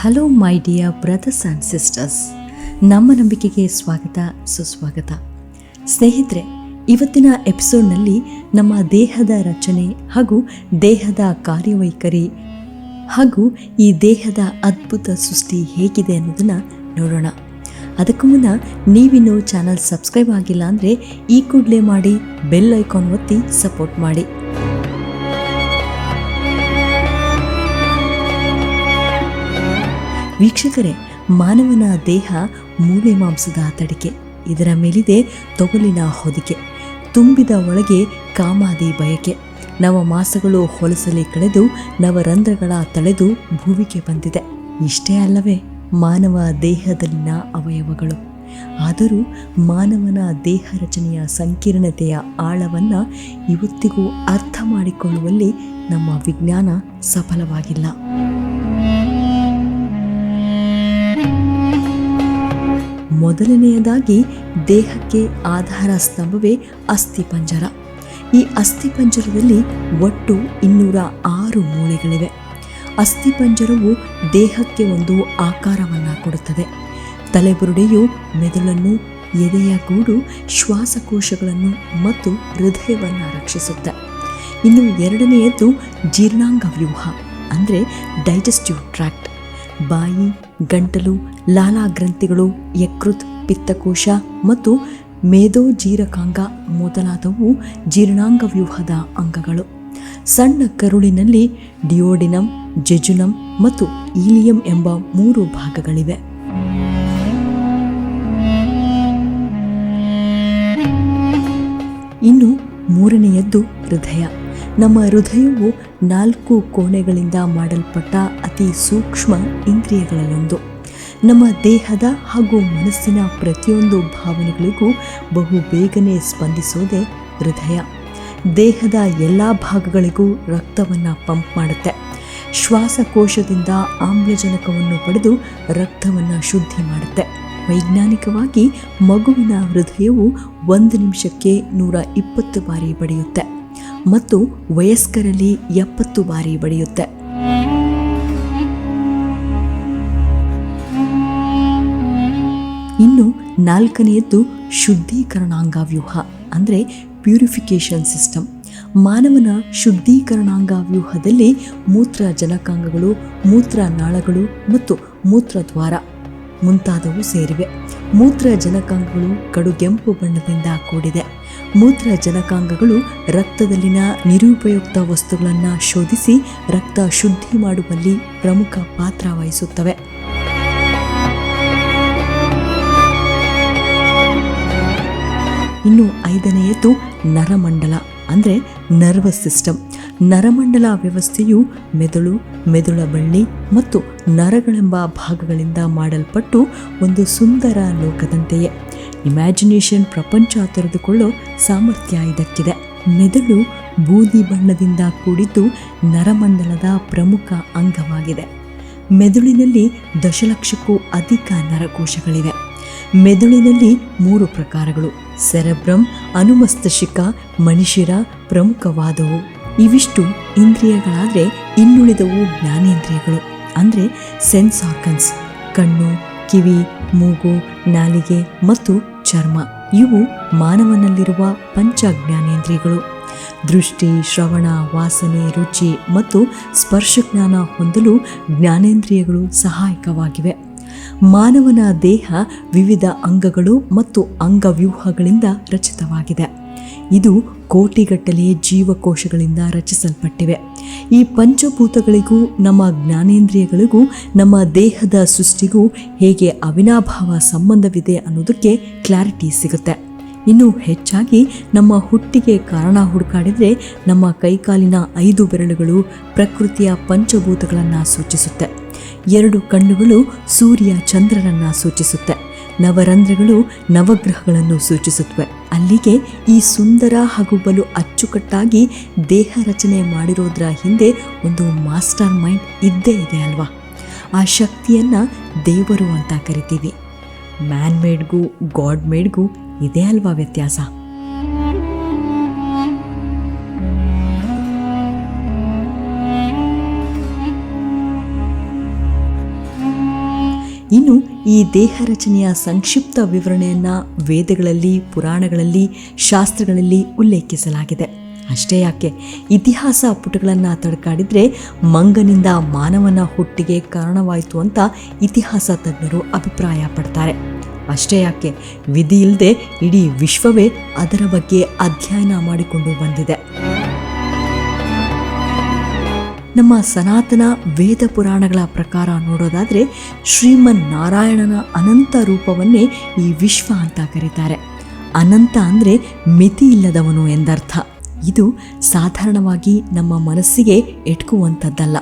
Hello my dear brothers and sisters ನಮ್ಮ ನಂಬಿಕೆಗೆ ಸ್ವಾಗತ, ಸುಸ್ವಾಗತ. ಸ್ನೇಹಿತರೆ, ಇವತ್ತಿನ ಎಪಿಸೋಡ್ನಲ್ಲಿ ನಮ್ಮ ದೇಹದ ರಚನೆ ಹಾಗೂ ದೇಹದ ಕಾರ್ಯವೈಖರಿ ಹಾಗೂ ಈ ದೇಹದ ಅದ್ಭುತ ಸೃಷ್ಟಿ ಹೇಗಿದೆ ಅನ್ನೋದನ್ನು ನೋಡೋಣ. ಅದಕ್ಕೂ ಮುನ್ನ ನೀವಿನ್ನೂ ಚಾನಲ್ ಸಬ್ಸ್ಕ್ರೈಬ್ ಆಗಿಲ್ಲ ಅಂದರೆ ಈ ಕೂಡಲೇ ಮಾಡಿ ಬೆಲ್ ಐಕಾನ್ ಒತ್ತಿ ಸಪೋರ್ಟ್ ಮಾಡಿ. ವೀಕ್ಷಕರೇ, ಮಾನವನ ದೇಹ ಮೂಳೆ ಮಾಂಸದ ತಡಿಕೆ. ಇದರ ಮೇಲಿದೆ ತೊಗಲಿನ ಹೊದಿಕೆ. ತುಂಬಿದ ಒಳಗೆ ಕಾಮಾದಿ ಬಯಕೆ. ನವ ಮಾಸಗಳು ಹೊಲಸಲಿ ಕಳೆದು ನವರಂಧ್ರಗಳ ತಳೆದು ಭೂವಿಗೆ ಬಂದಿದೆ. ಇಷ್ಟೇ ಅಲ್ಲವೇ, ಮಾನವ ದೇಹದಲ್ಲಿನ ಅವಯವಗಳು. ಆದರೂ ಮಾನವನ ದೇಹ ರಚನೆಯ ಸಂಕೀರ್ಣತೆಯ ಆಳವನ್ನು ಇವತ್ತಿಗೂ ಅರ್ಥ ಮಾಡಿಕೊಳ್ಳುವಲ್ಲಿ ನಮ್ಮ ವಿಜ್ಞಾನ ಸಫಲವಾಗಿಲ್ಲ. ಮೊದಲನೆಯದಾಗಿ ದೇಹಕ್ಕೆ ಆಧಾರ ಸ್ತಂಭವೇ ಅಸ್ಥಿಪಂಜರ ಈ ಅಸ್ಥಿಪಂಜರದಲ್ಲಿ ಒಟ್ಟು ಇನ್ನೂರ ಆರು ಮೂಳೆಗಳಿವೆ. ಅಸ್ಥಿಪಂಜರವು ದೇಹಕ್ಕೆ ಒಂದು ಆಕಾರವನ್ನು ಕೊಡುತ್ತದೆ. ತಲೆಬುರುಡೆಯು ಮೆದುಳನ್ನು, ಎದೆಯ ಗೂಡು, ಶ್ವಾಸಕೋಶಗಳನ್ನು ಮತ್ತು ಹೃದಯವನ್ನು ರಕ್ಷಿಸುತ್ತೆ. ಇನ್ನು ಎರಡನೆಯದ್ದು ಜೀರ್ಣಾಂಗ ವ್ಯೂಹ, ಅಂದರೆ ಡೈಜೆಸ್ಟಿವ್ ಟ್ರ್ಯಾಕ್ಟ್. ಬಾಯಿ, ಗಂಟಲು, ಲಾಲಾ ಗ್ರಂಥಿಗಳು, ಯಕೃತ್, ಪಿತ್ತಕೋಶ ಮತ್ತು ಮೇದೋಜೀರಕಾಂಗ ಮೊದಲಾದವು ಜೀರ್ಣಾಂಗ ವ್ಯೂಹದ ಅಂಗಗಳು. ಸಣ್ಣ ಕರುಳಿನಲ್ಲಿ ಡಿಯೋಡಿನಮ್ ಜೆಜುನಮ್ ಮತ್ತು ಈಲಿಯಂ ಎಂಬ ಮೂರು ಭಾಗಗಳಿವೆ. ಇನ್ನು ಮೂರನೆಯದ್ದು ಹೃದಯ. ನಮ್ಮ ಹೃದಯವು ನಾಲ್ಕು ಕೋಣೆಗಳಿಂದ ಮಾಡಲ್ಪಟ್ಟ ಅತಿ ಸೂಕ್ಷ್ಮ ಇಂದ್ರಿಯಗಳಲ್ಲೊಂದು. ನಮ್ಮ ದೇಹದ ಹಾಗೂ ಮನಸ್ಸಿನ ಪ್ರತಿಯೊಂದು ಭಾವನೆಗಳಿಗೂ ಬಹು ಬೇಗನೆ ಸ್ಪಂದಿಸೋದೇ ಹೃದಯ. ದೇಹದ ಎಲ್ಲ ಭಾಗಗಳಿಗೂ ರಕ್ತವನ್ನು ಪಂಪ್ ಮಾಡುತ್ತೆ. ಶ್ವಾಸಕೋಶದಿಂದ ಆಮ್ಲಜನಕವನ್ನು ಪಡೆದು ರಕ್ತವನ್ನು ಶುದ್ಧಿ ಮಾಡುತ್ತೆ. ವೈಜ್ಞಾನಿಕವಾಗಿ ಮಗುವಿನ ಹೃದಯವು ಒಂದು ನಿಮಿಷಕ್ಕೆ ನೂರ ಇಪ್ಪತ್ತು ಬಾರಿ ಬಡಿಯುತ್ತೆ. ಮತ್ತು ವಯಸ್ಕರಲ್ಲಿ ಎಪ್ಪತ್ತು ಬಾರಿ ಬಡಿಯುತ್ತೆ ಇನ್ನು ನಾಲ್ಕನೆಯದ್ದು ಶುದ್ಧೀಕರಣಾಂಗ ವ್ಯೂಹ ಅಂದರೆ ಪ್ಯೂರಿಫಿಕೇಷನ್ ಸಿಸ್ಟಮ್. ಮಾನವನ ಶುದ್ಧೀಕರಣಾಂಗ ವ್ಯೂಹದಲ್ಲಿ ಮೂತ್ರ ಜನಕಾಂಗಗಳು ಮೂತ್ರ ನಾಳಗಳು ಮತ್ತು ಮೂತ್ರದ್ವಾರ ಮುಂತಾದವು ಸೇರಿವೆ. ಮೂತ್ರ ಜನಕಾಂಗಗಳು ಕಡುಗೆಂಪು ಬಣ್ಣದಿಂದ ಕೂಡಿದೆ. ಮೂತ್ರ ಜನಕಾಂಗಗಳು ರಕ್ತದಲ್ಲಿನ ನಿರುಪಯುಕ್ತ ವಸ್ತುಗಳನ್ನು ಶೋಧಿಸಿ ರಕ್ತ ಶುದ್ಧಿ ಮಾಡುವಲ್ಲಿ ಪ್ರಮುಖ ಪಾತ್ರ ವಹಿಸುತ್ತವೆ. ಇನ್ನು ಐದನೆಯದು ನರಮಂಡಲ, ಅಂದರೆ ನರ್ವಸ್ ಸಿಸ್ಟಮ್ ನರಮಂಡಲ ವ್ಯವಸ್ಥೆಯು ಮೆದುಳು, ಮೆದುಳ ಬಳ್ಳಿ ಮತ್ತು ನರಗಳೆಂಬ ಭಾಗಗಳಿಂದ ಮಾಡಲ್ಪಟ್ಟು ಒಂದು ಸುಂದರ ಲೋಕದಂತೆಯೇ. ಇಮ್ಯಾಜಿನೇಷನ್ ಪ್ರಪಂಚ ತೆರೆದುಕೊಳ್ಳೋ ಸಾಮರ್ಥ್ಯ ಇದಕ್ಕಿದೆ. ಮೆದುಳು ಬೂದಿ ಬಣ್ಣದಿಂದ ಕೂಡಿದ್ದು ನರಮಂಡಲದ ಪ್ರಮುಖ ಅಂಗವಾಗಿದೆ. ಮೆದುಳಿನಲ್ಲಿ ದಶಲಕ್ಷಕ್ಕೂ ಅಧಿಕ ನರಕೋಶಗಳಿವೆ. ಮೆದುಳಿನಲ್ಲಿ ಮೂರು ಪ್ರಕಾರಗಳು, ಸೆರೆಬ್ರಮ್ ಅನುಮಸ್ತಶಿಕ ಮಣಿಶಿರ ಪ್ರಮುಖವಾದವು. ಇವಿಷ್ಟು ಇಂದ್ರಿಯಗಳಾದರೆ ಇನ್ನುಳಿದವು ಜ್ಞಾನೇಂದ್ರಿಯಗಳು. ಅಂದರೆ ಸೆನ್ಸ್ ಆರ್ಗನ್ಸ್ ಕಣ್ಣು, ಕಿವಿ, ಮೂಗು, ನಾಲಿಗೆ ಮತ್ತು ಚರ್ಮ. ಇವು ಮಾನವನಲ್ಲಿರುವ ಪಂಚ ಜ್ಞಾನೇಂದ್ರಿಯಗಳು ದೃಷ್ಟಿ, ಶ್ರವಣ, ವಾಸನೆ, ರುಚಿ ಮತ್ತು ಸ್ಪರ್ಶ ಜ್ಞಾನ ಹೊಂದಲು ಜ್ಞಾನೇಂದ್ರಿಯಗಳು ಸಹಾಯಕವಾಗಿವೆ. ಮಾನವನ ದೇಹ ವಿವಿಧ ಅಂಗಗಳು ಮತ್ತು ಅಂಗವ್ಯೂಹಗಳಿಂದ ರಚಿತವಾಗಿದೆ. ಇದು ಕೋಟಿಗಟ್ಟಲೆ ಜೀವಕೋಶಗಳಿಂದ ರಚಿಸಲ್ಪಟ್ಟಿವೆ. ಈ ಪಂಚಭೂತಗಳಿಗೂ, ನಮ್ಮ ಜ್ಞಾನೇಂದ್ರಿಯಗಳಿಗೂ, ನಮ್ಮ ದೇಹದ ಸೃಷ್ಟಿಗೂ ಹೇಗೆ ಅವಿನಾಭಾವ ಸಂಬಂಧವಿದೆ ಅನ್ನೋದಕ್ಕೆ ಕ್ಲಾರಿಟಿ ಸಿಗುತ್ತೆ. ಇನ್ನು ಹೆಚ್ಚಾಗಿ ನಮ್ಮ ಹುಟ್ಟಿಗೆ ಕಾರಣ ಹುಡುಕಾಡಿದರೆ ನಮ್ಮ ಕೈಕಾಲಿನ ಐದು ಬೆರಳುಗಳು ಪ್ರಕೃತಿಯ ಪಂಚಭೂತಗಳನ್ನು ಸೂಚಿಸುತ್ತೆ. ಎರಡು ಕಣ್ಣುಗಳು ಸೂರ್ಯ ಚಂದ್ರನನ್ನು ಸೂಚಿಸುತ್ತೆ. ನವರಂಧ್ರಗಳು ನವಗ್ರಹಗಳನ್ನು ಸೂಚಿಸುತ್ತವೆ. ಅಲ್ಲಿಗೆ ಈ ಸುಂದರ ಹಾಗೂ ಬಲು ಅಚ್ಚುಕಟ್ಟಾಗಿ ದೇಹ ರಚನೆ ಮಾಡಿರೋದ್ರ ಹಿಂದೆ ಒಂದು ಮಾಸ್ಟರ್ ಮೈಂಡ್ ಇದ್ದೇ ಇದೆ ಅಲ್ವಾ? ಆ ಶಕ್ತಿಯನ್ನು ದೇವರು ಅಂತ ಕರಿತೀವಿ. ಮ್ಯಾನ್ ಮೇಡ್ಗೂ ಗಾಡ್ ಮೇಡ್ಗೂ ಇದೇ ಅಲ್ವಾ ವ್ಯತ್ಯಾಸ? ಇನ್ನು ಈ ದೇಹ ರಚನೆಯ ಸಂಕ್ಷಿಪ್ತ ವಿವರಣೆಯನ್ನು ವೇದಗಳಲ್ಲಿ, ಪುರಾಣಗಳಲ್ಲಿ, ಶಾಸ್ತ್ರಗಳಲ್ಲಿ ಉಲ್ಲೇಖಿಸಲಾಗಿದೆ. ಅಷ್ಟೇ ಯಾಕೆ, ಇತಿಹಾಸ ಪುಟಗಳನ್ನು ತಡಕಾಡಿದ್ರೆ ಮಂಗನಿಂದ ಮಾನವನ ಹುಟ್ಟಿಗೆ ಕಾರಣವಾಯಿತು ಅಂತ ಇತಿಹಾಸ ತಜ್ಞರು ಅಭಿಪ್ರಾಯ ಪಡ್ತಾರೆ. ಅಷ್ಟೇ ಯಾಕೆ, ವಿಧಿ ಇಲ್ಲದೆ ಇಡೀ ವಿಶ್ವವೇ ಅದರ ಬಗ್ಗೆ ಅಧ್ಯಯನ ಮಾಡಿಕೊಂಡು ಬಂದಿದೆ. ನಮ್ಮ ಸನಾತನ ವೇದ ಪುರಾಣಗಳ ಪ್ರಕಾರ ನೋಡೋದಾದರೆ ಶ್ರೀಮನ್ ನಾರಾಯಣನ ಅನಂತ ರೂಪವನ್ನೇ ಈ ವಿಶ್ವ ಅಂತ ಕರೀತಾರೆ. ಅನಂತ ಅಂದರೆ ಮಿತಿ ಇಲ್ಲದವನು ಎಂದರ್ಥ. ಇದು ಸಾಧಾರಣವಾಗಿ ನಮ್ಮ ಮನಸ್ಸಿಗೆ ಎಟ್ಕುವಂಥದ್ದಲ್ಲ.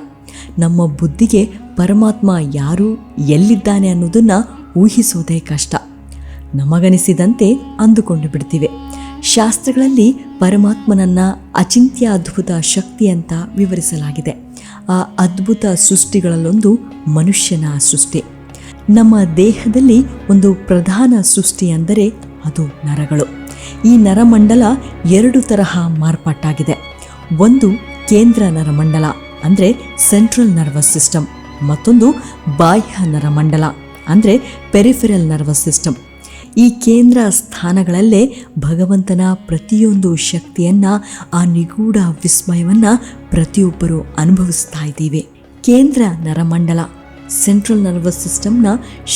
ನಮ್ಮ ಬುದ್ಧಿಗೆ ಪರಮಾತ್ಮ ಯಾರು, ಎಲ್ಲಿದ್ದಾನೆ ಅನ್ನೋದನ್ನು ಊಹಿಸೋದೇ ಕಷ್ಟ. ನಮಗನಿಸಿದಂತೆ ಅಂದುಕೊಂಡು ಬಿಡ್ತೀವಿ. ಶಾಸ್ತ್ರಗಳಲ್ಲಿ ಪರಮಾತ್ಮನನ್ನ ಅಚಿಂತ್ಯ ಅದ್ಭುತ ಶಕ್ತಿ ಅಂತ ವಿವರಿಸಲಾಗಿದೆ. ಆ ಅದ್ಭುತ ಸೃಷ್ಟಿಗಳಲ್ಲೊಂದು ಮನುಷ್ಯನ ಸೃಷ್ಟಿ. ನಮ್ಮ ದೇಹದಲ್ಲಿ ಒಂದು ಪ್ರಧಾನ ಸೃಷ್ಟಿ ಅಂದರೆ ಅದು ನರಗಳು. ಈ ನರಮಂಡಲ ಎರಡು ತರಹ ಮಾರ್ಪಾಟಾಗಿದೆ. ಒಂದು ಕೇಂದ್ರ ನರಮಂಡಲ ಅಂದರೆ ಸೆಂಟ್ರಲ್ ನರ್ವಸ್ ಸಿಸ್ಟಮ್. ಮತ್ತೊಂದು ಬಾಹ್ಯ ನರಮಂಡಲ ಅಂದರೆ ಪೆರಿಫೆರಲ್ ನರ್ವಸ್ ಸಿಸ್ಟಮ್. ಈ ಕೇಂದ್ರ ಸ್ಥಾನಗಳಲ್ಲೇ ಭಗವಂತನ ಪ್ರತಿಯೊಂದು ಶಕ್ತಿಯನ್ನ, ಆ ನಿಗೂಢ ವಿಸ್ಮಯವನ್ನು ಪ್ರತಿಯೊಬ್ಬರು ಅನುಭವಿಸ್ತಾ ಇದ್ದೀವಿ. ಕೇಂದ್ರ ನರಮಂಡಲ ಸೆಂಟ್ರಲ್ ನರ್ವಸ್ ಸಿಸ್ಟಮ್ನ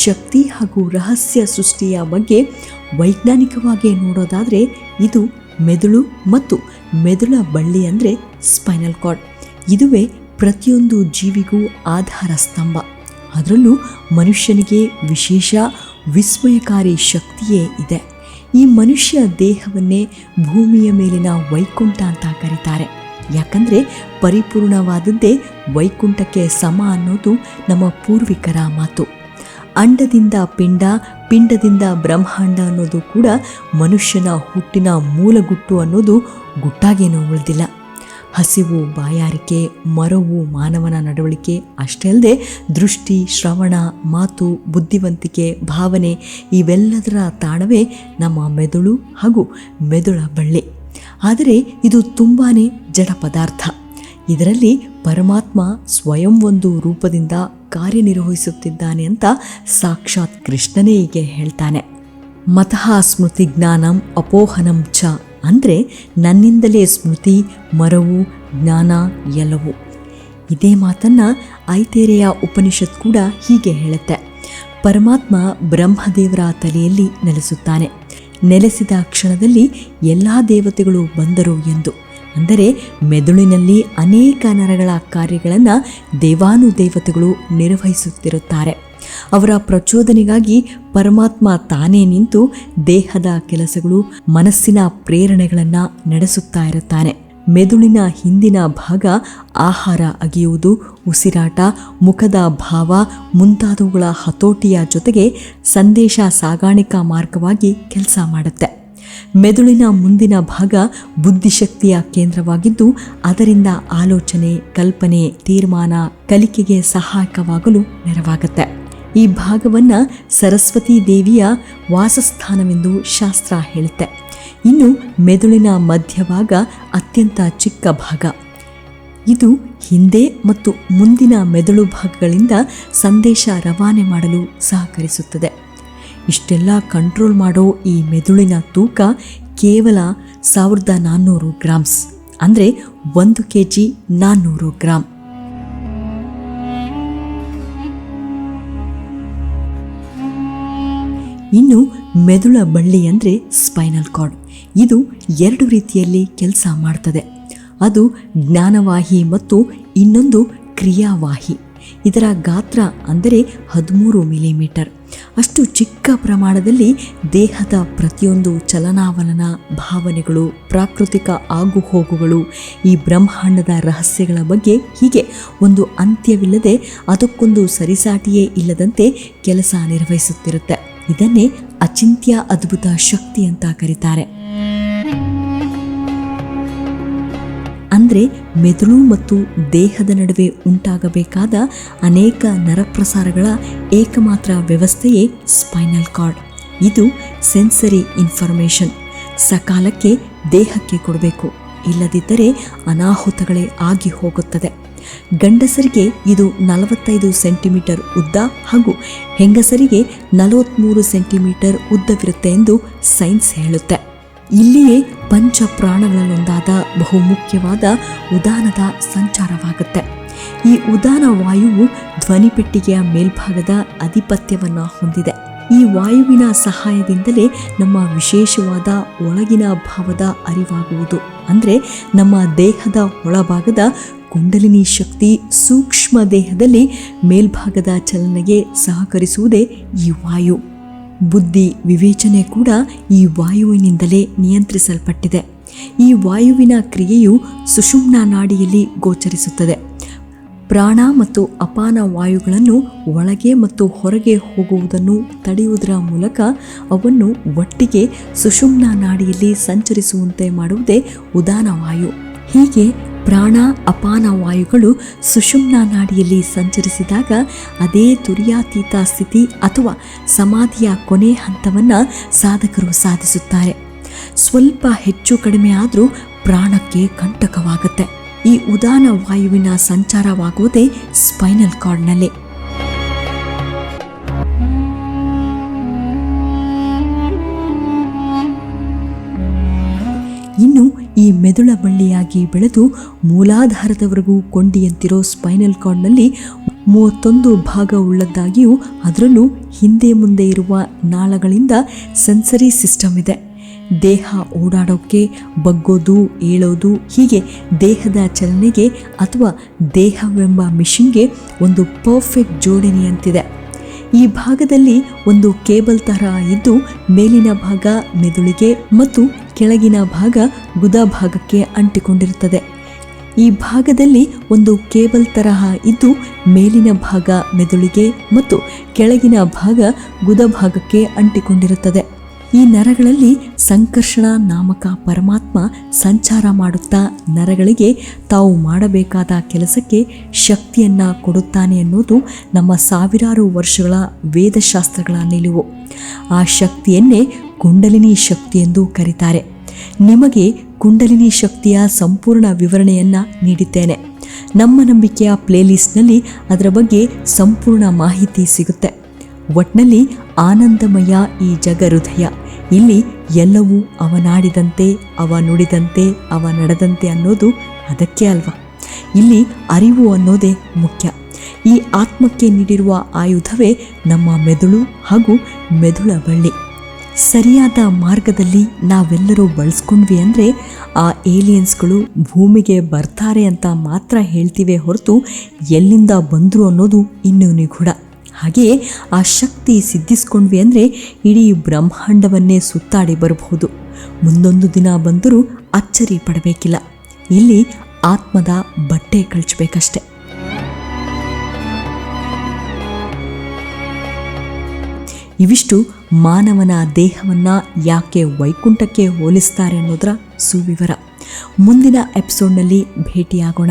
ಶಕ್ತಿ ಹಾಗೂ ರಹಸ್ಯ ಸೃಷ್ಟಿಯ ಬಗ್ಗೆ ವೈಜ್ಞಾನಿಕವಾಗಿ ನೋಡೋದಾದರೆ ಇದು ಮೆದುಳು ಮತ್ತು ಮೆದುಳ ಬಳ್ಳಿ ಅಂದರೆ ಸ್ಪೈನಲ್ ಕಾರ್ಡ್ ಇದುವೇ ಪ್ರತಿಯೊಂದು ಜೀವಿಗೂ ಆಧಾರ ಸ್ತಂಭ. ಅದರಲ್ಲೂ ಮನುಷ್ಯನಿಗೆ ವಿಶೇಷ ವಿಸ್ಮಯಕಾರಿ ಶಕ್ತಿಯೇ ಇದೆ. ಈ ಮನುಷ್ಯ ದೇಹವನ್ನೇ ಭೂಮಿಯ ಮೇಲಿನ ವೈಕುಂಠ ಅಂತ ಕರೀತಾರೆ. ಯಾಕಂದರೆ ಪರಿಪೂರ್ಣವಾದದ್ದೇ ವೈಕುಂಠಕ್ಕೆ ಸಮ ಅನ್ನೋದು ನಮ್ಮ ಪೂರ್ವಿಕರ ಮಾತು. ಅಂಡದಿಂದ ಪಿಂಡ, ಪಿಂಡದಿಂದ ಬ್ರಹ್ಮಾಂಡ ಅನ್ನೋದು ಕೂಡ ಮನುಷ್ಯನ ಹುಟ್ಟಿನ ಮೂಲಗುಟ್ಟು ಅನ್ನೋದು ಗುಟ್ಟಾಗೇನೂ ಉಳಿದಿಲ್ಲ. ಹಸಿವು, ಬಾಯಾರಿಕೆ, ಮರವು, ಮಾನವನ ನಡವಳಿಕೆ ಅಷ್ಟೇ ಅಲ್ಲದೆ ದೃಷ್ಟಿ, ಶ್ರವಣ, ಮಾತು, ಬುದ್ಧಿವಂತಿಕೆ, ಭಾವನೆ ಇವೆಲ್ಲದರ ತಾಣವೇ ನಮ್ಮ ಮೆದುಳು ಹಾಗೂ ಮೆದುಳ ಬಳ್ಳಿ. ಆದರೆ ಇದು ತುಂಬಾ ಜಡ ಪದಾರ್ಥ. ಇದರಲ್ಲಿ ಪರಮಾತ್ಮ ಸ್ವಯಂ ಒಂದು ರೂಪದಿಂದ ಕಾರ್ಯನಿರ್ವಹಿಸುತ್ತಿದ್ದಾನೆ ಅಂತ ಸಾಕ್ಷಾತ್ ಕೃಷ್ಣನೇ ಹೀಗೆ ಹೇಳ್ತಾನೆ. ಮತಃ ಸ್ಮೃತಿ ಜ್ಞಾನಂ ಅಪೋಹನಂ ಚ ಅಂದರೆ ನನ್ನಿಂದಲೇ ಸ್ಮೃತಿ, ಮರವು, ಜ್ಞಾನ ಎಲ್ಲವೂ. ಇದೇ ಮಾತನ್ನು ಐತೇರೆಯ ಉಪನಿಷತ್ ಕೂಡ ಹೀಗೆ ಹೇಳುತ್ತೆ. ಪರಮಾತ್ಮ ಬ್ರಹ್ಮದೇವರ ತಲೆಯಲ್ಲಿ ನೆಲೆಸುತ್ತಾನೆ. ನೆಲೆಸಿದ ಕ್ಷಣದಲ್ಲಿ ಎಲ್ಲ ದೇವತೆಗಳು ಬಂದರು ಎಂದು. ಅಂದರೆ ಮೆದುಳಿನಲ್ಲಿ ಅನೇಕ ನರಗಳ ಕಾರ್ಯಗಳನ್ನು ದೇವಾನುದೇವತೆಗಳು ನಿರ್ವಹಿಸುತ್ತಿರುತ್ತಾರೆ. ಅವರ ಪ್ರಚೋದನೆಗಾಗಿ ಪರಮಾತ್ಮ ತಾನೇ ನಿಂತು ದೇಹದ ಕೆಲಸಗಳು ಮನಸ್ಸಿನ ಪ್ರೇರಣೆಗಳನ್ನು ನಡೆಸುತ್ತಾ ಇರುತ್ತಾನೆ. ಮೆದುಳಿನ ಹಿಂದಿನ ಭಾಗ ಆಹಾರ ಅಗಿಯುವುದು, ಉಸಿರಾಟ, ಮುಖದ ಭಾವ ಮುಂತಾದವುಗಳ ಹತೋಟಿಯ ಜೊತೆಗೆ ಸಂದೇಶ ಸಾಗಾಣಿಕಾ ಮಾರ್ಗವಾಗಿ ಕೆಲಸ ಮಾಡುತ್ತೆ. ಮೆದುಳಿನ ಮುಂದಿನ ಭಾಗ ಬುದ್ಧಿಶಕ್ತಿಯ ಕೇಂದ್ರವಾಗಿದ್ದು, ಅದರಿಂದ ಆಲೋಚನೆ, ಕಲ್ಪನೆ, ತೀರ್ಮಾನ, ಕಲಿಕೆಗೆ ಸಹಾಯಕವಾಗಲು ನೆರವಾಗುತ್ತೆ. ಈ ಭಾಗವನ್ನು ಸರಸ್ವತಿ ದೇವಿಯ ವಾಸಸ್ಥಾನವೆಂದು ಶಾಸ್ತ್ರ ಹೇಳುತ್ತೆ. ಇನ್ನು ಮೆದುಳಿನ ಮಧ್ಯಭಾಗ ಅತ್ಯಂತ ಚಿಕ್ಕ ಭಾಗ. ಇದು ಹಿಂದೆ ಮತ್ತು ಮುಂದಿನ ಮೆದುಳು ಭಾಗಗಳಿಂದ ಸಂದೇಶ ರವಾನೆ ಮಾಡಲು ಸಹಕರಿಸುತ್ತದೆ. ಇಷ್ಟೆಲ್ಲ ಕಂಟ್ರೋಲ್ ಮಾಡೋ ಈ ಮೆದುಳಿನ ತೂಕ ಕೇವಲ ಸಾವಿರದ ನಾನ್ನೂರು ಗ್ರಾಮ್ಸ್. ಅಂದರೆ ಒಂದು ಕೆ ಜಿ ನಾನ್ನೂರು ಗ್ರಾಮ್. ಇನ್ನು ಮೆದುಳ ಬಳ್ಳಿ ಅಂದರೆ ಸ್ಪೈನಲ್ ಕಾರ್ಡ್. ಇದು ಎರಡು ರೀತಿಯಲ್ಲಿ ಕೆಲಸ ಮಾಡ್ತದೆ. ಅದು ಜ್ಞಾನವಾಹಿ ಮತ್ತು ಇನ್ನೊಂದು ಕ್ರಿಯಾವಾಹಿ. ಇದರ ಗಾತ್ರ ಅಂದರೆ ಹದಿಮೂರು ಮಿಲಿಮೀಟರ್. ಅಷ್ಟು ಚಿಕ್ಕ ಪ್ರಮಾಣದಲ್ಲಿ ದೇಹದ ಪ್ರತಿಯೊಂದು ಚಲನಾವಲನ ಭಾವನೆಗಳು, ಪ್ರಾಕೃತಿಕ ಆಗುಹೋಗುಗಳು, ಈ ಬ್ರಹ್ಮಾಂಡದ ರಹಸ್ಯಗಳ ಬಗ್ಗೆ ಹೀಗೆ ಒಂದು ಅಂತ್ಯವಿಲ್ಲದೆ ಅದಕ್ಕೊಂದು ಸರಿಸಾಟಿಯೇ ಇಲ್ಲದಂತೆ ಕೆಲಸ ನಿರ್ವಹಿಸುತ್ತಿರುತ್ತೆ. ಇದನ್ನೇ ಅಚಿಂತ್ಯ ಅದ್ಭುತ ಶಕ್ತಿ ಅಂತ ಕರೀತಾರೆ. ಅಂದರೆ ಮೆದುಳು ಮತ್ತು ದೇಹದ ನಡುವೆ ಉಂಟಾಗಬೇಕಾದ ಅನೇಕ ನರಪ್ರಸಾರಗಳ ಏಕಮಾತ್ರ ವ್ಯವಸ್ಥೆಯೇ ಸ್ಪೈನಲ್ ಕಾರ್ಡ್. ಇದು ಸೆನ್ಸರಿ ಇನ್ಫಾರ್ಮೇಷನ್. ಸಕಾಲಕ್ಕೆ ದೇಹಕ್ಕೆ ಕೊಡಬೇಕು. ಇಲ್ಲದಿದ್ದರೆ ಅನಾಹುತಗಳೇ ಆಗಿ ಹೋಗುತ್ತದೆ. ಗಂಡಸರಿಗೆ ಇದು ನಲವತ್ತೈದು ಸೆಂಟಿಮೀಟರ್ ಉದ್ದ ಹಾಗೂ ಹೆಂಗಸರಿಗೆ ನಲವತ್ತ್ಮೂರು ಸೆಂಟಿಮೀಟರ್ ಉದ್ದವಿರುತ್ತೆ ಎಂದು ಸೈನ್ಸ್ ಹೇಳುತ್ತೆ. ಇಲ್ಲಿಯೇ ಪಂಚ ಪ್ರಾಣಗಳಲ್ಲೊಂದಾದ ಬಹುಮುಖ್ಯವಾದ ಉದಾನದ ಸಂಚಾರವಾಗುತ್ತೆ. ಈ ಉದಾನ ವಾಯುವು ಧ್ವನಿಪೆಟ್ಟಿಗೆಯ ಮೇಲ್ಭಾಗದ ಆಧಿಪತ್ಯವನ್ನು ಹೊಂದಿದೆ. ಈ ವಾಯುವಿನ ಸಹಾಯದಿಂದಲೇ ನಮ್ಮ ವಿಶೇಷವಾದ ಒಳಗಿನ ಭಾವದ ಅರಿವಾಗುವುದು. ಅಂದರೆ ನಮ್ಮ ದೇಹದ ಒಳಭಾಗದ ಕುಂಡಲಿನಿ ಶಕ್ತಿ ಸೂಕ್ಷ್ಮ ದೇಹದಲ್ಲಿ ಮೇಲ್ಭಾಗದ ಚಲನೆಗೆ ಸಹಕರಿಸುವುದೇ ಈ ವಾಯು. ಬುದ್ಧಿ ವಿವೇಚನೆ ಕೂಡ ಈ ವಾಯುವಿನಿಂದಲೇ ನಿಯಂತ್ರಿಸಲ್ಪಟ್ಟಿದೆ. ಈ ವಾಯುವಿನ ಕ್ರಿಯೆಯು ಸುಷುಮ್ನ ನಾಡಿಯಲ್ಲಿ ಗೋಚರಿಸುತ್ತದೆ. ಪ್ರಾಣ ಮತ್ತು ಅಪಾನ ವಾಯುಗಳನ್ನು ಒಳಗೆ ಮತ್ತು ಹೊರಗೆ ಹೋಗುವುದನ್ನು ತಡೆಯುವುದರ ಮೂಲಕ ಅವನ್ನು ಒಟ್ಟಿಗೆ ಸುಷುಮ್ನ ನಾಡಿಯಲ್ಲಿ ಸಂಚರಿಸುವಂತೆ ಮಾಡುವುದೇ ಉದಾನ ವಾಯು ಹೀಗೆ ಪ್ರಾಣ ಅಪಾನ ವಾಯುಗಳು ಸುಷುಮ್ನ ನಾಡಿಯಲ್ಲಿ ಸಂಚರಿಸಿದಾಗ ಅದೇ ತುರಿಯಾತೀತ ಸ್ಥಿತಿ ಅಥವಾ ಸಮಾಧಿಯ ಕೊನೆ ಹಂತವನ್ನು ಸಾಧಕರು ಸಾಧಿಸುತ್ತಾರೆ. ಸ್ವಲ್ಪ ಹೆಚ್ಚು ಕಡಿಮೆ ಆದರೂ ಪ್ರಾಣಕ್ಕೆ ಕಂಟಕವಾಗುತ್ತೆ. ಈ ಉದಾನ ವಾಯುವಿನ ಸಂಚಾರವಾಗುವುದೇ ಸ್ಪೈನಲ್ ಕಾರ್ಡ್ನಲ್ಲಿ. ಈ ಮೆದುಳ ಬಳ್ಳಿಯಾಗಿ ಬೆಳೆದು ಮೂಲಾಧಾರದವರೆಗೂ ಕೊಂಡಿಯಂತಿರೋ ಸ್ಪೈನಲ್ ಕಾರ್ಡ್ನಲ್ಲಿ ಮೂವತ್ತೊಂದು ಭಾಗ ಉಳ್ಳದ್ದಾಗಿಯೂ ಅದರಲ್ಲೂ ಹಿಂದೆ ಮುಂದೆ ಇರುವ ನಾಳಗಳಿಂದ ಸೆನ್ಸರಿ ಸಿಸ್ಟಮ್ ಇದೆ. ದೇಹ ಓಡಾಡೋಕ್ಕೆ ಬಗ್ಗೋದು, ಏಳೋದು, ಹೀಗೆ ದೇಹದ ಚಲನೆಗೆ ಅಥವಾ ದೇಹವೆಂಬ ಮಿಷಿನ್ಗೆ ಒಂದು ಪರ್ಫೆಕ್ಟ್ ಜೋಡಣೆಯಂತಿದೆ. ಈ ಭಾಗದಲ್ಲಿ ಒಂದು ಕೇಬಲ್ ತರಹ ಇದ್ದು ಮೇಲಿನ ಭಾಗ ಮೆದುಳಿಗೆ ಮತ್ತು ಕೆಳಗಿನ ಭಾಗ ಗುದ ಭಾಗಕ್ಕೆ ಅಂಟಿಕೊಂಡಿರುತ್ತದೆ. ಈ ಭಾಗದಲ್ಲಿ ಒಂದು ಕೇಬಲ್ ತರಹ ಇದ್ದು ಮೇಲಿನ ಭಾಗ ಮೆದುಳಿಗೆ ಮತ್ತು ಕೆಳಗಿನ ಭಾಗ ಗುದ ಭಾಗಕ್ಕೆ ಅಂಟಿಕೊಂಡಿರುತ್ತದೆ. ಈ ನರಗಳಲ್ಲಿ ಸಂಕರ್ಷಣ ನಾಮಕ ಪರಮಾತ್ಮ ಸಂಚಾರ ಮಾಡುತ್ತಾ ನರಗಳಿಗೆ ತಾವು ಮಾಡಬೇಕಾದ ಕೆಲಸಕ್ಕೆ ಶಕ್ತಿಯನ್ನು ಕೊಡುತ್ತಾನೆ ಅನ್ನೋದು ನಮ್ಮ ಸಾವಿರಾರು ವರ್ಷಗಳ ವೇದಶಾಸ್ತ್ರಗಳ ನಿಲುವು. ಆ ಶಕ್ತಿಯನ್ನೇ ಕುಂಡಲಿನಿ ಶಕ್ತಿ ಎಂದು ಕರೀತಾರೆ. ನಿಮಗೆ ಕುಂಡಲಿನಿ ಶಕ್ತಿಯ ಸಂಪೂರ್ಣ ವಿವರಣೆಯನ್ನು ನೀಡಿದ್ದೇನೆ. ನಮ್ಮ ನಂಬಿಕೆಯ ಪ್ಲೇಲಿಸ್ಟ್ನಲ್ಲಿ ಅದರ ಬಗ್ಗೆ ಸಂಪೂರ್ಣ ಮಾಹಿತಿ ಸಿಗುತ್ತೆ. ಒಟ್ನಲ್ಲಿ ಆನಂದಮಯ ಈ ಜಗ ಹೃದಯ ಇಲ್ಲಿ ಎಲ್ಲವೂ ಅವನಾಡಿದಂತೆ ಅವ ನುಡಿದಂತೆ ಅವ ನಡೆದಂತೆ ಅನ್ನೋದು ಅದಕ್ಕೆ ಅಲ್ವಾ? ಇಲ್ಲಿ ಅರಿವು ಅನ್ನೋದೇ ಮುಖ್ಯ. ಈ ಆತ್ಮಕ್ಕೆ ನೀಡಿರುವ ಆಯುಧವೇ ನಮ್ಮ ಮೆದುಳು ಹಾಗೂ ಮೆದುಳ ಬಳ್ಳಿ. ಸರಿಯಾದ ಮಾರ್ಗದಲ್ಲಿ ನಾವೆಲ್ಲರೂ ಬಳಸ್ಕೊಂಡ್ವಿ ಅಂದರೆ ಆ ಏಲಿಯನ್ಸ್ಗಳು ಭೂಮಿಗೆ ಬರ್ತಾರೆ ಅಂತ ಮಾತ್ರ ಹೇಳ್ತೀವಿ ಹೊರತು ಎಲ್ಲಿಂದ ಬಂದರು ಅನ್ನೋದು ಇನ್ನೂ ನಿಗೂಢ. ಹಾಗೆಯೇ ಆ ಶಕ್ತಿ ಸಿದ್ಧಿಸ್ಕೊಂಡ್ವಿ ಅಂದರೆ ಇಡೀ ಬ್ರಹ್ಮಾಂಡವನ್ನೇ ಸುತ್ತಾಡಿ ಬರಬಹುದು. ಮುಂದೊಂದು ದಿನ ಬಂದರೂ ಅಚ್ಚರಿ ಪಡಬೇಕಿಲ್ಲ. ಇಲ್ಲಿ ಆತ್ಮದ ಬಟ್ಟೆ ಕಳ್ಚಬೇಕಷ್ಟೆ. ಇವಿಷ್ಟು ಮಾನವನ ದೇಹವನ್ನು ಯಾಕೆ ವೈಕುಂಠಕ್ಕೆ ಹೋಲಿಸ್ತಾರೆ ಅನ್ನೋದರ ಸುವಿವರ. ಮುಂದಿನ ಎಪಿಸೋಡ್ನಲ್ಲಿ ಭೇಟಿಯಾಗೋಣ.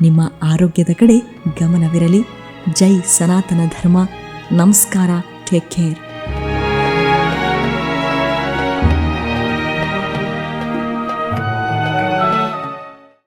ನಿಮ್ಮ ಆರೋಗ್ಯದ ಕಡೆ ಗಮನವಿರಲಿ. ಜೈ ಸನಾತನ ಧರ್ಮ ನಮಸ್ಕಾರ ಟೇಕ್ ಕೇರ್